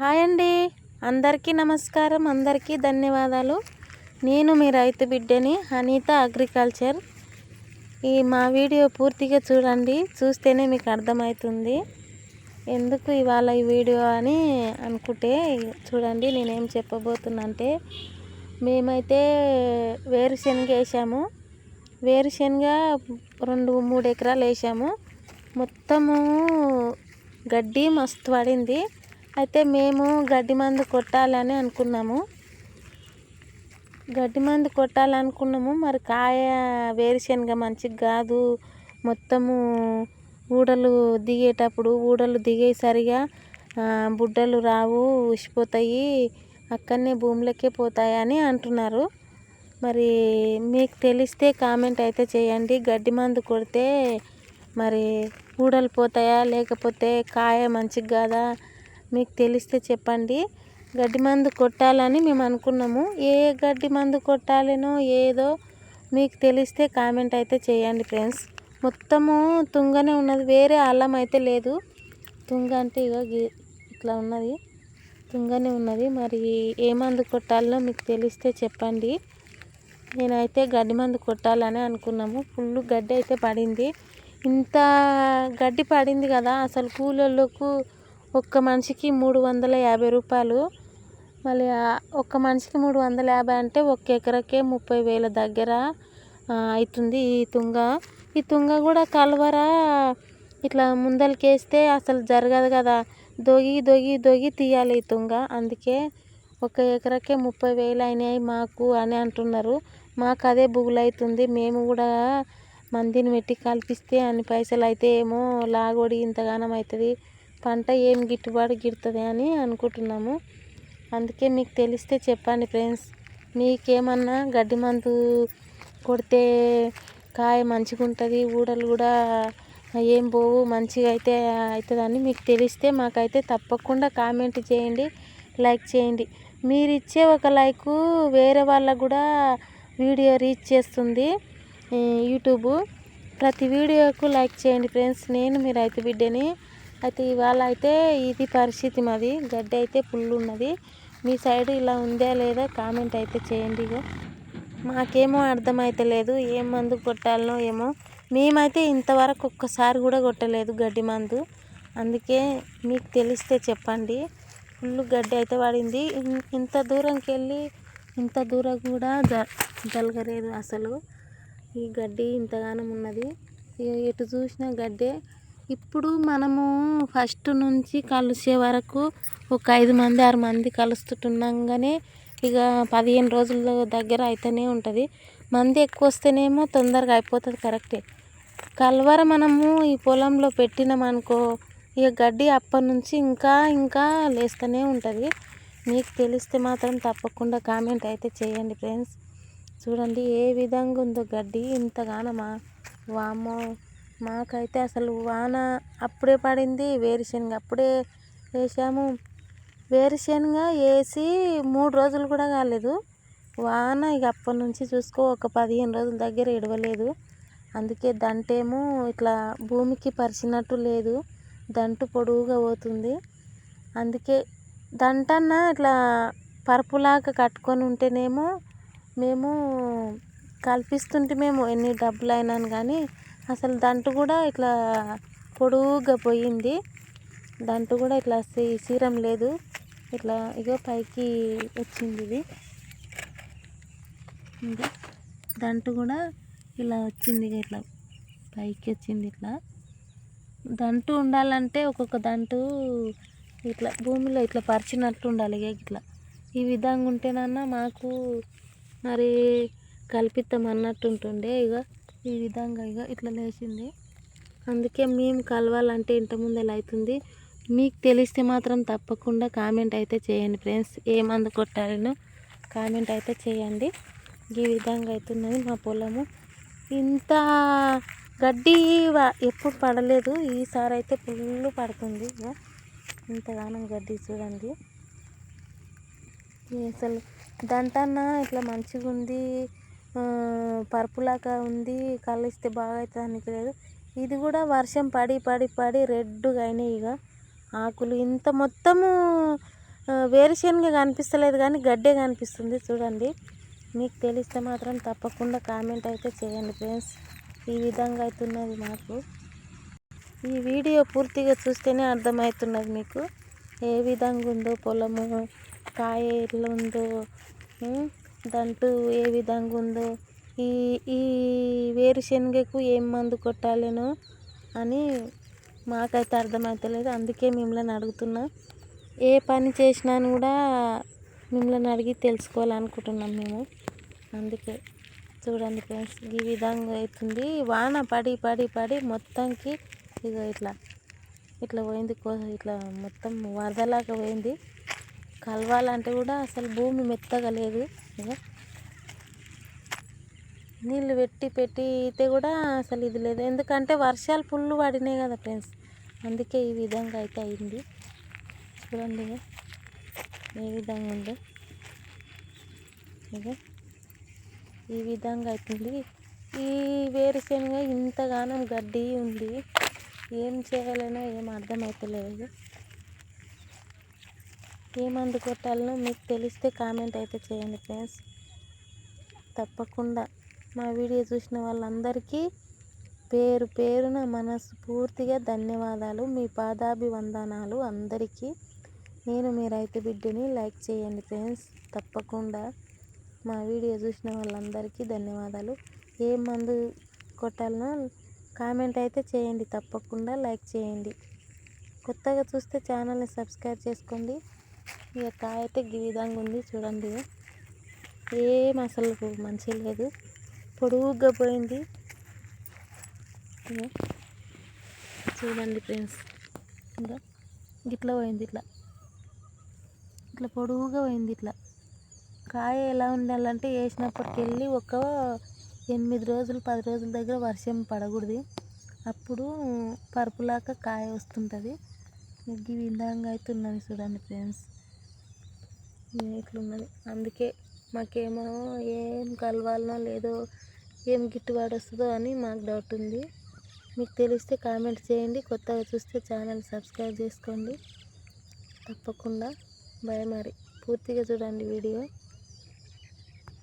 Hi అండి. అందరికీ నమస్కారం అందరికీ ధన్యవాదాలు. నేను మీ రైతు బిడ్డని అనిత అగ్రికల్చర్. ఈ మా వీడియో పూర్తిగా చూడండి చూస్తేనే మీకు అర్థమవుతుంది. ఎందుకు ఇవాళ ఈ వీడియో అని అనుకుంటే చూడండి నేనేం చెప్పబోతున్నంటే మేమైతే వేరుశనగ వేసాము. వేరుశనగ రెండు మూడు ఎకరాలు వేసాము. మొత్తము గడ్డి మస్తు పడింది. అయితే మేము గడ్డి మందు కొట్టాలని అనుకున్నాము. గడ్డి మందు కొట్టాలనుకున్నాము. మరి కాయ వేరుశనగ మంచిగా కాదు. మొత్తము ఊడలు దిగేటప్పుడు ఊడలు దిగేసరిగా బుడ్డలు రావు ఉసిపోతాయి. అక్కడనే భూములకే పోతాయని అంటున్నారు. మరి మీకు తెలిస్తే కామెంట్ అయితే చేయండి. గడ్డి మందు కొడితే మరి ఊడలు పోతాయా? లేకపోతే కాయ మంచిగా కాదా? మీకు తెలిస్తే చెప్పండి. గడ్డి మందు కొట్టాలని మేము అనుకున్నాము. ఏ గడ్డి మందు కొట్టాలనో ఏదో మీకు తెలిస్తే కామెంట్ అయితే చేయండి ఫ్రెండ్స్. మొత్తము తుంగనే ఉన్నది. వేరే అల్లం అయితే లేదు. తుంగ అంటే ఇక ఇట్లా ఉన్నది. తుంగనే ఉన్నది. మరి ఏ మందు కొట్టాలనో మీకు తెలిస్తే చెప్పండి. నేనైతే గడ్డి మందు కొట్టాలని అనుకున్నాము. ఫుల్ గడ్డి అయితే పడింది. ఇంత గడ్డి పడింది కదా అసలు కూలోళ్ళకు ఒక్క మనిషికి మూడు వందల యాభై రూపాయలు. మళ్ళీ ఒక్క మనిషికి మూడు వందల యాభై అంటే ఒక్క ఎకరకే ముప్పై వేల దగ్గర అవుతుంది ఈ తుంగ. ఈ తుంగ కూడా కలవర ఇట్లా ముందలకేస్తే అసలు జరగదు కదా. దొగి దొగి దొగి తీయాలి ఈ తుంగ. అందుకే ఒక ఎకరకే ముప్పై వేలు అయినాయి మాకు అని అంటున్నారు. మాకు అదే బుగులైతుంది. మేము కూడా మందిని పెట్టి కల్పిస్తే అన్ని పైసలు అయితే ఏమో లాగొడి ఇంతగానం అవుతుంది. పంట ఏం గిట్టుబాటు గిడుతుంది అని అనుకుంటున్నాము. అందుకే మీకు తెలిస్తే చెప్పండి ఫ్రెండ్స్. మీకేమన్నా గడ్డి మందు కొడితే కాయ మంచిగా ఉంటుంది ఊడలు కూడా ఏం పోవు మంచిగా అయితే అవుతుందని మీకు తెలిస్తే మాకైతే తప్పకుండా కామెంట్ చేయండి లైక్ చేయండి. మీరు ఇచ్చే ఒక లైక్ వేరే వాళ్ళకు కూడా వీడియో రీచ్ చేస్తుంది యూట్యూబ్. ప్రతి వీడియోకు లైక్ చేయండి ఫ్రెండ్స్. నేను మీ రైతు బిడ్డని అయితే ఇవాళ అయితే ఇది పరిస్థితి మాది. గడ్డి అయితే ఫుల్ ఉన్నది. మీ సైడ్ ఇలా ఉందా లేదా కామెంట్ అయితే చేయండి ఇక మాకేమో అర్థమైతే లేదు. ఏం మందు కొట్టాలనో ఏమో. మేమైతే ఇంతవరకు ఒక్కసారి కూడా కొట్టలేదు గడ్డి మందు. అందుకే మీకు తెలిస్తే చెప్పండి. ఫుల్ గడ్డి అయితే పడింది ఇంత దూరంకి వెళ్ళి ఇంత దూరం కూడా జ జరగలేదు అసలు. ఈ గడ్డి ఇంతగానం ఉన్నది. ఎటు చూసినా గడ్డే. ఇప్పుడు మనము ఫస్ట్ నుంచి కలిసే వరకు ఒక ఐదు మంది ఆరు మంది కలుస్తుండగానే ఇక పదిహేను రోజుల దగ్గర అయితేనే ఉంటుంది. మంది ఎక్కువ వస్తేనేమో తొందరగా అయిపోతుంది కరెక్టే. కలవర మనము ఈ పొలంలో పెట్టినామనుకో ఇక గడ్డి అప్పటి నుంచి ఇంకా ఇంకా లేస్తూనే ఉంటుంది. మీకు తెలిస్తే మాత్రం తప్పకుండా కామెంట్ అయితే చేయండి ఫ్రెండ్స్. చూడండి ఏ విధంగా ఉందో గడ్డి ఇంతగానమా వామో మాకైతే అసలు వాన అప్పుడే పడింది వేరుశనగ అప్పుడే వేసాము. వేరుశనగ వేసి మూడు రోజులు కూడా కాలేదు. వాన ఇక అప్పటి నుంచి చూసుకో ఒక పదిహేను రోజుల దగ్గర ఇడవలేదు అందుకే దంటేమో ఇట్లా భూమికి పరిచినట్టు లేదు. దంటు పొడువుగా పోతుంది. అందుకే దంటన్న ఇట్లా పరుపులాగా కట్టుకొని ఉంటేనేమో మేము కల్పిస్తుంటే మేము ఎన్ని డబ్బులు అయినాను కానీ అసలు దంటు కూడా ఇట్లా పొడువుగా పోయింది. దంటు కూడా ఇట్లా సీరం లేదు. ఇట్లా ఇగో పైకి వచ్చింది ఇది. దంటు కూడా ఇలా వచ్చింది ఇట్లా పైకి వచ్చింది ఇట్లా. దంటు ఉండాలంటే ఒక్కొక్క దంటు ఇట్లా భూమిలో ఇట్లా పరిచినట్టు ఉండాలి ఇక ఇట్లా. ఈ విధంగా ఉంటేనన్నా మాకు మరి కల్పితం అన్నట్టు ఉంటుండే ఇక ఈ విధంగా ఇక ఇట్లా లేచింది. అందుకే మేము కలవాలంటే ఇంత ముందు ఎలా అవుతుంది? మీకు తెలిస్తే మాత్రం తప్పకుండా కామెంట్ అయితే చేయండి ఫ్రెండ్స్. ఏ మందు కొట్టాలనో కామెంట్ అయితే చేయండి. ఈ విధంగా అవుతున్నది మా పొలము. ఇంత గడ్డి ఎప్పుడు పడలేదు. ఈసారి అయితే ఫుల్ పడుతుంది ఇక ఇంతగానం గడ్డి చూడండి. అసలు దంటన్నా ఇట్లా మంచిగా ఉంది పరుపులాగా ఉంది కలిస్తే బాగా అవుతుంది లేదు ఇది కూడా వర్షం పడి పడి పడి రెడ్గా అయినాయి ఇక ఆకులు ఇంత మొత్తము వేరుశనగ కనిపిస్తలేదు కానీ గడ్డే కనిపిస్తుంది చూడండి. మీకు తెలిస్తే మాత్రం తప్పకుండా కామెంట్ అయితే చేయండి ఫ్రెండ్స్. ఈ విధంగా అవుతున్నది మాకు. ఈ వీడియో పూర్తిగా చూస్తేనే అర్థమవుతున్నది మీకు. ఏ విధంగా ఉందో పొలము కాయ ఎట్లా ఉందో దంటు ఏ విధంగా ఉందో ఈ ఈ వేరుశనగకు ఏం మందు కొట్టాలేనో అని మాకైతే అర్థమవుతలేదు అందుకే మిమ్మల్ని అడుగుతున్నా. ఏ పని చేసినా కూడా మిమ్మల్ని అడిగి తెలుసుకోవాలనుకుంటున్నాం మేము. అందుకే చూడండి ఫ్రెండ్స్ ఈ విధంగా అవుతుంది. వాన పడి పడి పడి మొత్తానికి ఇక ఇట్లా ఇట్లా పోయింది కో- ఇట్లా మొత్తం వరదలాగా పోయింది. కలవాలంటే కూడా అసలు భూమి మెత్తగా లేదు. నీళ్ళు పెట్టి పెట్టి అయితే కూడా అసలు ఇది లేదు. ఎందుకంటే వర్షాలు ఫుల్ పడినాయి కదా ఫ్రెండ్స్. అందుకే ఈ విధంగా అయితే అయింది. చూడండి ఏ విధంగా ఉందో. ఇక ఈ విధంగా అవుతుంది ఈ వేరుశనగ ఇంతగానం గడ్డి ఉంది. ఏం చేయాలనో ఏం అర్థమవుతలేదు ఏ మందు కొట్టాలనో మీకు తెలిస్తే కామెంట్ అయితే చేయండి ఫ్రెండ్స్. తప్పకుండా మా వీడియో చూసిన వాళ్ళందరికీ పేరు పేరున మనస్ఫూర్తిగా ధన్యవాదాలు. మీ పాదాభివందనాలు అందరికీ. నేను మీ రైతు బిడ్డని లైక్ చేయండి ఫ్రెండ్స్. తప్పకుండా మా వీడియో చూసిన వాళ్ళందరికీ ధన్యవాదాలు. ఏ మందు కొట్టాలనో కామెంట్ అయితే చేయండి. తప్పకుండా లైక్ చేయండి. కొత్తగా చూస్తే ఛానల్ని సబ్స్క్రైబ్ చేసుకోండి. ఇక కాయ అయితే ఈ విధంగా ఉంది చూడండి. ఏం అసలు మంచిగా లేదు. పొడుగ్గా పోయింది. చూడండి ఫ్రెండ్స్. ఇంకా ఇట్లా పోయింది ఇట్లా. ఇట్లా పొడుగుగా పోయింది ఇట్లా. కాయ ఎలా ఉండాలంటే వేసినప్పటికి వెళ్ళి ఒక ఎనిమిది రోజులు పది రోజుల దగ్గర వర్షం పడకూడదు. అప్పుడు పరుపులాగా కాయ వస్తుంటుంది. ఈ విధంగా అయితే ఉన్నది చూడండి ఫ్రెండ్స్. ఇట్లున్నది అందుకే మాకేమో ఏం కలవాలనో లేదో ఏం గిట్టుబాటు వస్తుందో అని మాకు డౌట్ ఉంది. మీకు తెలిస్తే కామెంట్ చేయండి. కొత్తగా చూస్తే ఛానల్ సబ్స్క్రైబ్ చేసుకోండి. తప్పకుండా. భయ మరి. పూర్తిగా చూడండి వీడియో.